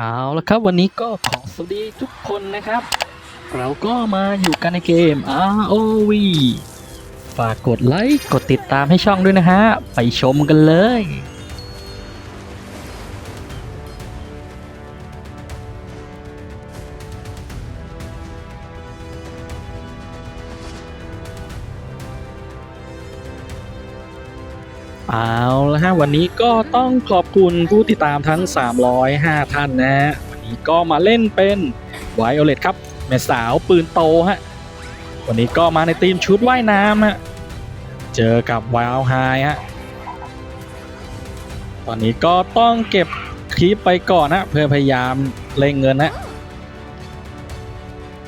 เอาละครับวันนี้ก็ขอสวัสดีทุกคนนะครับ เราก็มาอยู่กันในเกม ROV ฝากกดไลค์ กดติดตามให้ช่องด้วยนะฮะ ไปชมกันเลย เอาละฮะวันนี้ก็ต้องขอบคุณผู้ติดตามทั้ง 305 ท่านนะฮะวันนี้ก็มาเล่นเป็นไวโอเลตครับแม่สาวปืนโตฮะวันนี้ก็มาในทีมชุดว่ายน้ำฮะเจอกับวาวไฮฮะตอนนี้ก็ต้องเก็บคลิปไปก่อนนะเพื่อพยายามเล่งเงินนะ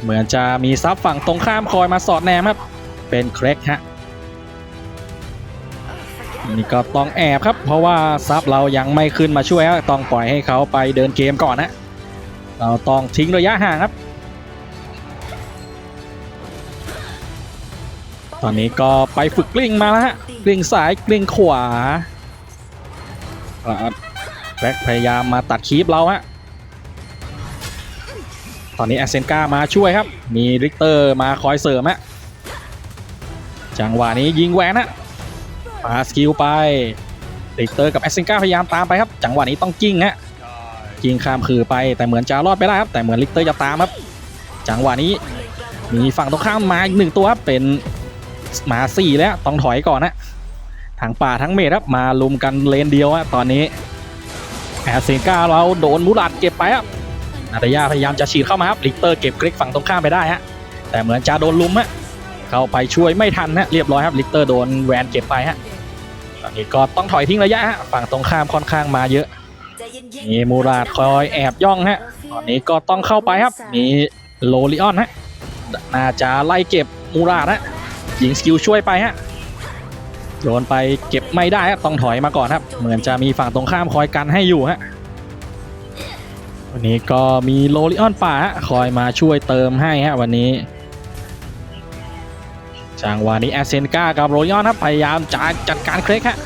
เหมือนจะมีซับฝั่งตรงข้ามคอยมาสอดแนมครับเป็นเครกฮะ นี่ก็ต้องแอบครับ เพราะว่าซับเรายังไม่ขึ้นมาช่วยต้องปล่อยให้เขาไปเดินเกมก่อนนะเราต้องทิ้งระยะห่างครับ ตอนนี้ก็ไปฝึกกลิ้งมาแล้วฮะกลิ้งซ้ายกลิ้งขวาแบ็คพยายามมาตัดคีปเราฮะตอนนี้แอสเซนกามาช่วยครับ มีริกเตอร์มาคอยเสริมฮะจังหวะนี้ยิงแหวนฮะ ปาสกิลไปลิกเตอร์กับแอสซิงกาพยายามตามไปครับ จังหวะนี้ต้องกิ้งฮะกิ้งข้ามคือไปแต่เหมือนจะรอดไปได้ครับ แต่เหมือนลิกเตอร์จะตามครับ จังหวะนี้มีฝั่งตรงข้ามมาอีกหนึ่งตัวครับเป็นหมาสี่แล้วต้องถอยก่อนนะทั้งป่าทั้งเมดครับมาลุมกันเลนเดียวอะตอนนี้แอสซิงกาเราโดนมูรัดเก็บไปครับนาตยาพยายามจะฉีดเข้ามาครับลิกเตอร์เก็บกริกฝั่งตรงข้ามไปได้ฮะแต่เหมือนจะโดนลุมฮะเข้าไปช่วยไม่ทันฮะเรียบร้อยครับลิกเตอร์โดนแวนเก็บไปฮะ ตอนนี้ก็ต้องถอยทิ้งระยะฮะฝั่งตรงข้ามค่อนข้างมาเยอะ มีมูราดคอยแอบย่องฮะ ตอนนี้ก็ต้องเข้าไปครับ มีโลลิออนฮะ น่าจะไล่เก็บมูราดฮะยิงสกิลช่วยไปฮะ โดนไปเก็บไม่ได้ฮะต้องถอยมาก่อนครับ เหมือนจะมีฝั่งตรงข้ามคอยกันให้อยู่ฮะ วันนี้ก็มีโลลิออนป่าฮะคอยมาช่วยเติมให้ฮะวันนี้ จังหวะนี้แอสเซนกากับโรยอนครับพยายามจะจัดการเครกฮะ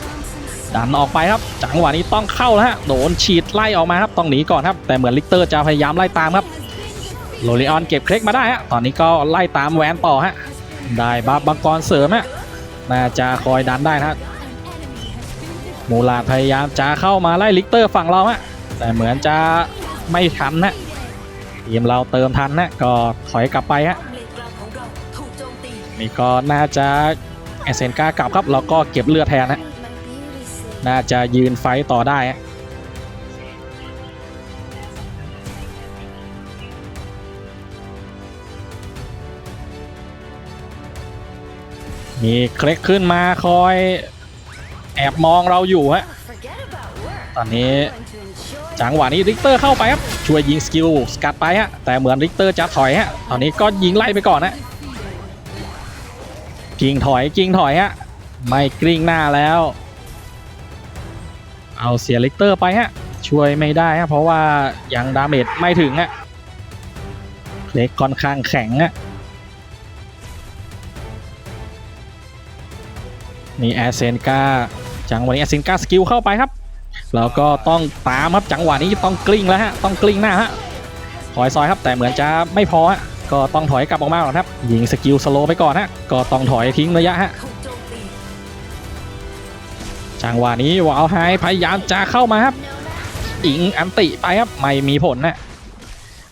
ดันออกไปครับ จังหวะนี้ต้องเข้าแล้วฮะโดนฉีดไล่ออกมาครับต้องหนีก่อนครับ แต่เหมือนลิกเตอร์จะพยายามไล่ตามครับโรลิออนเก็บเครกมาได้ฮะตอนนี้ก็ไล่ตามแวนต่อฮะได้บัฟบังกรเสริมฮะน่าจะคอยดันได้นะมูลาพยายามจะเข้ามาไล่ลิกเตอร์ฝั่งเราฮะแต่เหมือนจะไม่ทันนะทีมเราเติมทันนะก็ถอยกลับไปฮะ นี่ก็น่าจะแอเซนกากลับครับแล้วก็เก็บเลือดแทนนะน่าจะยืนไฟต์ต่อได้มีเคล็กขึ้นมาคอยแอบมองเราอยู่ฮะ ตอนนี้จังหวะนี้ริกเตอร์เข้าไปครับ ช่วยยิงสกิลสกัดไปฮะ แต่เหมือนริกเตอร์จะถอยฮะ ตอนนี้ก็ยิงไล่ไปก่อนนะ กิ่งถอยกิ่งถอยฮะไม่กลิ้งหน้าแล้ว เอาเสียลิกเตอร์ไปฮะช่วยไม่ได้ฮะเพราะว่ายังดาเมจไม่ถึงฮะเล็กค่อนข้างแข็งฮะนี่แอสเซนกาจังหวะนี้แอสเซนกาสกิลเข้าไปครับแล้วก็ต้องตามครับจังหวะนี้ต้องกลิ้งแล้วฮะต้องกลิ้งหน้าฮะถอยซอยครับแต่เหมือนจะไม่พอฮะ ก็ต้องถอยกลับออกมาก่อนครับ ยิงสกิลสโลไปก่อนฮะ ก็ต้องถอยทิ้งระยะฮะจังหวะนี้วาวไฮพยายามจะเข้ามาครับอิงอันติไปครับไม่มีผลนะ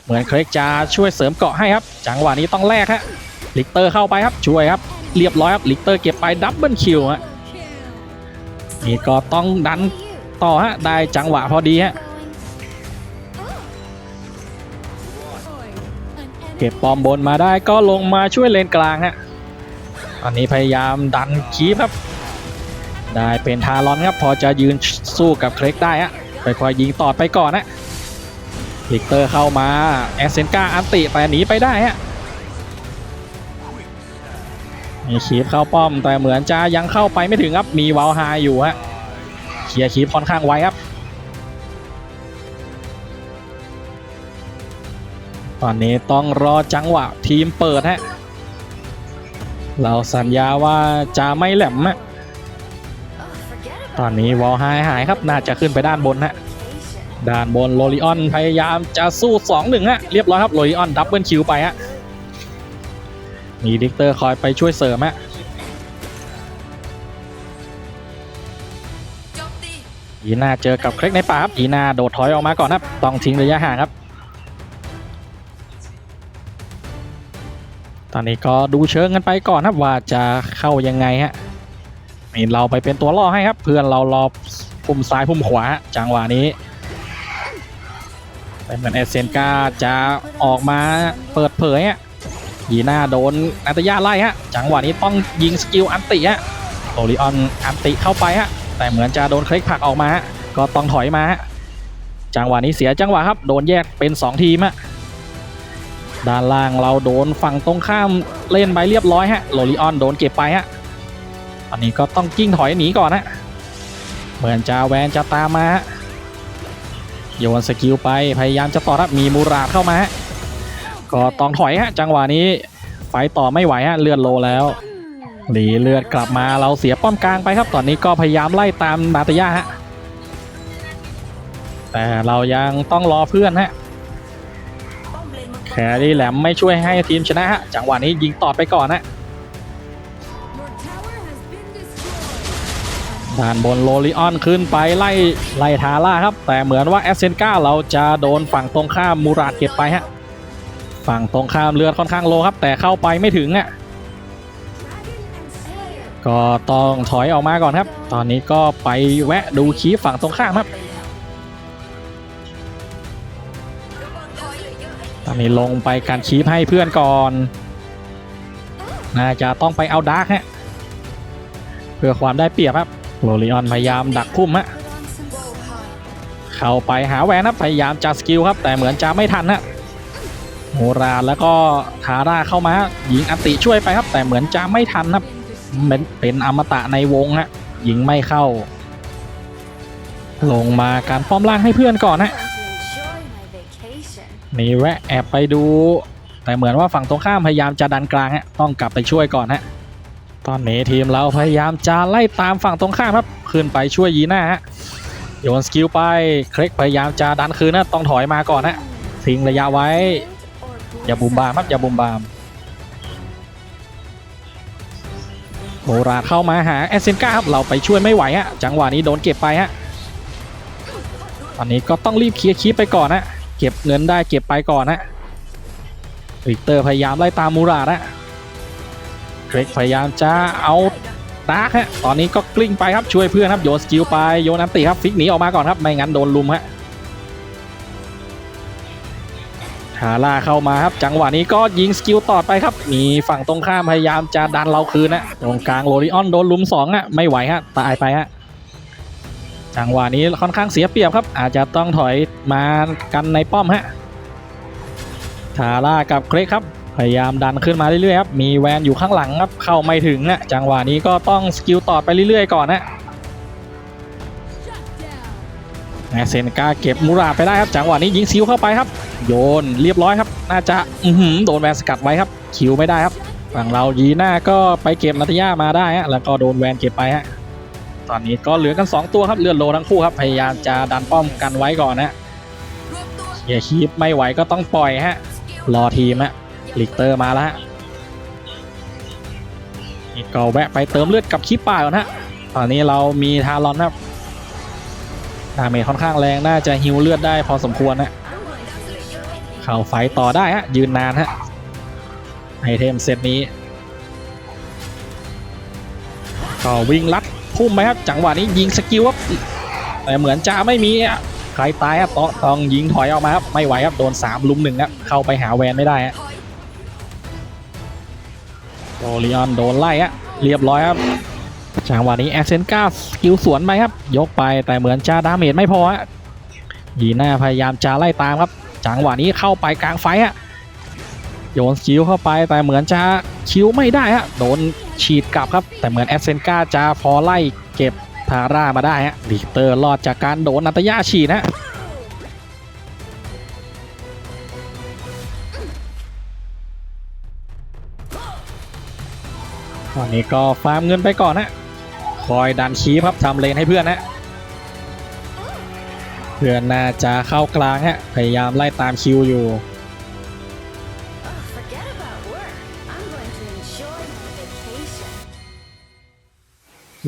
เหมือนเครกจะช่วยเสริมเกาะให้ครับ จังหวะนี้ต้องแลกฮะลิกเตอร์เข้าไปครับช่วยครับเรียบร้อยครับลิกเตอร์เก็บไปดับเบิลคิวฮะนี่ก็ต้องดันต่อฮะได้จังหวะพอดีฮะ เก็บปอมบนมาได้ก็ลงมาช่วยเลนกลางฮะตอนนี้พยายามดันคีบครับ ได้เป็นทารอนครับพอจะยืนสู้กับเครกได้ฮะค่อยยิงต่อไปก่อนนะลิกเตอร์เข้ามาแอสเซนกาอันติไปหนีไปได้ฮะมีคีบเข้าป้อมแต่เหมือนจะยังเข้าไปไม่ถึงครับมีวาลไฮอยู่ฮะเคลียร์คีบค่อนข้างไวครับ ตอนนี้ต้องรอจังหวะทีมเปิดฮะ เราสัญญาว่าจะไม่แหลมฮะ ตอนนี้วอลไฮหายครับน่าจะขึ้นไปด้านบนฮะ ด้านบนโรลิออนพยายามจะสู้2 1ฮะเรียบร้อยครับโรลิออนดับเบิลคิวไปฮะ มีดิกเตอร์คอยไปช่วยเสริมฮะโจมตียีน่าเจอกับเคร็กในป่าครับยีน่าโดดถอยออกมาก่อนครับ ต้องทิ้งระยะห่างครับ ตอนนี้ก็ดูเชิงกันไปก่อนครับว่าจะเข้ายังไงฮะนี่เราไปเป็นตัวล่อให้ครับ เพื่อนเรารอพุ่มซ้ายพุ่มขวาจังหวะนี้แต่เหมือนเอเซนกาจะออกมาเปิดเผยฮะยีน่าโดนนาตยาไล่ฮะจังหวะนี้ต้องยิงสกิลอันติฮะโอริออนอันติเข้าไปฮะแต่เหมือนจะโดนคล็กผักออกมาฮะก็ต้องถอยมาฮะจังหวะนี้เสียจังหวะครับ โดนแยกเป็น 2 ทีมฮะ ด้านล่างเราโดนฝั่งตรงข้ามเล่นไปเรียบร้อยฮะโรลิออนโดนเก็บไปฮะตอนนี้ก็ต้องกิ้งถอยหนีก่อนฮะเหมือนจะแวนจะตามมาฮะโยนสกิลไปพยายามจะต่อรับมีมูราเข้ามาฮะก็ต้องถอยฮะจังหวะนี้ไฟต่อไม่ไหวฮะเลือดโลแล้วหลีเลือดกลับมาเราเสียป้อมกลางไปครับ ตอนนี้ก็พยายามไล่ตามนาตยาฮะแต่เรายังต้องรอเพื่อนฮะ แครี่แหลมไม่ช่วยให้ทีมชนะฮะจังหวะนี้ยิงต่อไปก่อนนะด้านบนโรลิออนขึ้นไปไล่ไล่ทาร่าครับ แต่เหมือนว่าแอสเซนกาเราจะโดนฝั่งตรงข้ามมูราดเก็บไปฮะฝั่งตรงข้ามเลือดค่อนข้างโลครับ แต่เข้าไปไม่ถึงอะก็ต้องถอยออกมาก่อนครับ ตอนนี้ก็ไปแวะดูคีฝั่งตรงข้ามครับ อนนี้ลงไปการคีฟให้เพื่อนก่อน น่าจะต้องไปเอาดาร์กฮะ เพื่อความได้เปรียบครับโรลิออนพยายามดักพุ่มฮะ เข้าไปหาแวนครับพยายามจะสกิลครับ แต่เหมือนจะไม่ทันฮะโมราแล้วก็ทาร่าเข้ามายิงอติช่วยไปครับ แต่เหมือนจะไม่ทันครับเป็นเป็นอมตะในวงฮะยิงไม่เข้า ลงมาการป้อมล่างให้เพื่อนก่อนฮะ นี่แวะแอบไปดู แต่เหมือนว่าฝั่งตรงข้ามพยายามจะดันกลางฮะต้องกลับไปช่วยก่อนฮะตอนนี้ทีมเราพยายามจะไล่ตามฝั่งตรงข้ามครับขึ้นไปช่วยยีน่าฮะโยนสกิลไปเคล็กพยายามจะดันคืนนะต้องถอยมาก่อนฮะทิ้งระยะไว้ อย่าบุมบามครับอย่าบุมบามโบราเข้ามาหาแอสเซนกาครับเราไปช่วยไม่ไหวฮะจังหวะนี้โดนเก็บไปฮะตอนนี้ก็ต้องรีบเคลียร์คีปไปก่อนฮะ เก็บเงินได้เก็บไปก่อนฮะวิกเตอร์พยายามไล่ตามมูราดฮะเกรกพยายามจะเอาดาร์กฮะ ตอนนี้ก็กลิ้งไปครับช่วยเพื่อนครับโยนสกิลไปโยนอันติครับฟิกหนีออกมาก่อนครับไม่งั้นโดนลุมฮะทาร่าเข้ามาครับจังหวะนี้ก็ยิงสกิลต่อไปครับ มีฝั่งตรงข้ามพยายามจะดันเราคืนนะตรงกลางโรลิออนโดนลุมสองอะไม่ไหวฮะตายไปฮะ จังหวะนี้ค่อนข้างเสียเปรียบครับ อาจจะต้องถอยมากันในป้อมฮะทาร่ากับเครกครับ พยายามดันขึ้นมาเรื่อยๆครับ มีแวนอยู่ข้างหลังครับ เข้าไม่ถึงอะจังหวะนี้ก็ต้องสกิลต่อไปเรื่อยๆก่อนนะเซนกาเก็บมูราไปได้ครับ จังหวะนี้ยิงซิวเข้าไปครับ โยนเรียบร้อยครับ น่าจะอืโดนแวนสกัดไว้ครับ คิวไม่ได้ครับ ฝั่งเรายีน่าก็ไปเก็บนัตยามาได้ฮะ แล้วก็โดนแวนเก็บไปฮะ ตอนนี้ก็เหลือกัน 2 ตัวครับเลือดโลทั้งคู่ครับพยายามจะดันป้อมกันไว้ก่อนนะเฮียคีปไม่ไหวก็ต้องปล่อยฮะรอทีมฮะลิกเตอร์มาแล้วฮะนี่ก็แวะไปเติมเลือดกับคีปป่าก่อนฮะตอนนี้เรามีทารอนครับดาเมจค่อนข้างแรงน่าจะฮิวเลือดได้พอสมควรนะเข้าไฟต่อได้ฮะยืนนานฮะไอเทมเซตนี้ก็วิ่งลัด พุ่มไหมครับ จังหวะนี้ยิงสกิลครับแต่เหมือนจะไม่มีใครตายครับต้องต้องยิงถอยออกมาครับไม่ไหวครับโดน3ลุมหนึ่งครับเข้าไปหาแวนไม่ได้ฮะถอยโรลิออนโดนไล่ฮะเรียบร้อยครับจังหวะนี้แอสเซนก้าสกิลสวนไปครับ ยกไปแต่เหมือนจะดาเมจไม่พอฮะยีน่าพยายามจะไล่ตามครับ จังหวะนี้เข้าไปกลางไฟฮะโยนสกิลเข้าไปแต่เหมือนจะคิวไม่ได้ฮะโดน ฉีดกลับครับ แต่เหมือนแอสเซนกาจะพอไล่เก็บทาร่ามาได้ฮะดิเตอร์รอดจากการโดนนัตยาฉีดนะตอนนี้ก็ฟาร์มเงินไปก่อนนะคอยดันคีฟครับทำเลนให้เพื่อนนะเพื่อนน่าจะเข้ากลางฮะพยายามไล่ตามคิวอยู่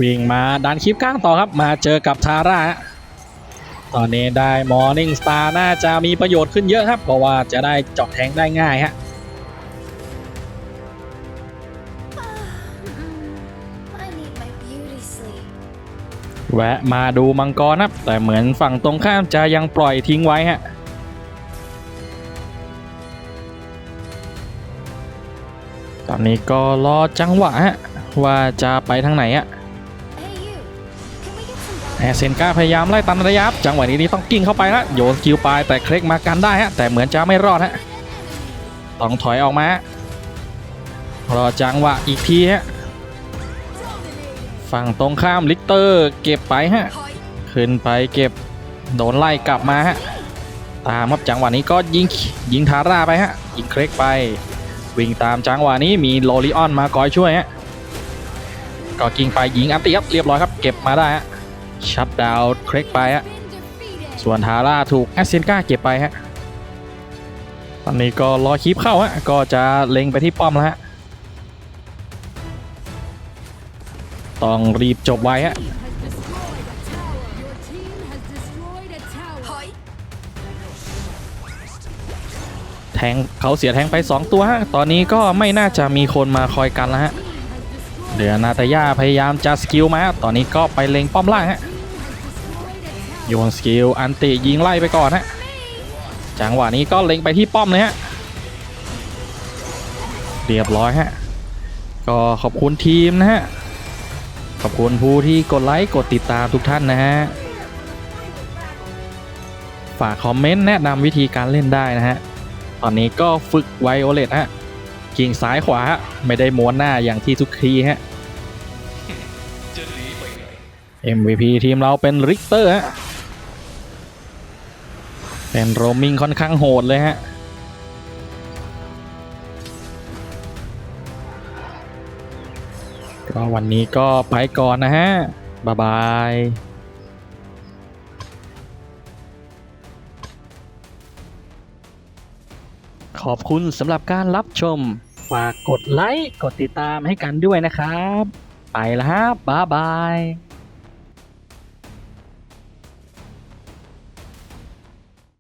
วิ่งมาดันคลิปกลางต่อครับ มาเจอกับทาร่าตอนนี้ได้มอร์นิ่งสตาร์น่าจะมีประโยชน์ขึ้นเยอะครับ เพราะว่าจะได้เจาะแทงได้ง่ายฮะแวะมาดูมังกรครับ แต่เหมือนฝั่งตรงข้ามจะยังปล่อยทิ้งไว้ฮะตอนนี้ก็รอจังหวะฮะว่าจะไปทางไหนอะ เซนก้าพยายามไล่ตันระยะจังหวะนี้นี่ต้องกิ้งเข้าไปแล้วโยนสกิลไปแต่เคล็กมากันได้ฮะแต่เหมือนจะไม่รอดฮะต้องถอยออกมารอจังหวะอีกทีฮะฝั่งตรงข้ามลิกเตอร์เก็บไปฮะขึ้นไปเก็บโดนไล่กลับมาฮะตามครับจังหวะนี้ก็ยิงยิงทาร่าไปฮะยิงเคล็กไปวิ่งตามจังหวะนี้มีโลลิออนมาคอยช่วยฮะก็กิงไปยิงอันติครับเรียบร้อยครับเก็บมาได้ฮะ ชัดดาวเคล็กไปฮะส่วนทาร่าถูกแอสเซนก้าเก็บไปฮะตอนนี้ก็รอคลิปเข้าฮะก็จะเล็งไปที่ป้อมแล้วฮะต้องรีบจบไว้ฮะแทงเขาเสียแทงไป 2 ตัวฮะ ตอนนี้ก็ไม่น่าจะมีคนมาคอยกันแล้วฮะเหลือนาตาย่าพยายามจะสกิลมาฮะ ตอนนี้ก็ไปเล็งป้อมล่างฮะ โยนสกิลอันติยิงไล่ไปก่อนฮะจังหวะนี้ก็เล็งไปที่ป้อมเลยฮะเรียบร้อยฮะก็ขอบคุณทีมนะฮะขอบคุณผู้ที่กดไลค์กดติดตามทุกท่านนะฮะฝากคอมเมนต์แนะนำวิธีการเล่นได้นะฮะตอนนี้ก็ฝึกไวโอเลตฮะกิ่งซ้ายขวาฮะไม่ได้ม้วนหน้าอย่างที่ทุกทีฮะ MVP ทีมเราเป็นริกเตอร์ฮะ เป็นโรมมิงค่อนข้างโหดเลยฮะก็วันนี้ก็ไปก่อนนะฮะ บ๊ายบายขอบคุณสำหรับการรับชม ฝากกดไลค์ กดติดตามให้กันด้วยนะครับ ไปแล้วฮะบ๊ายบาย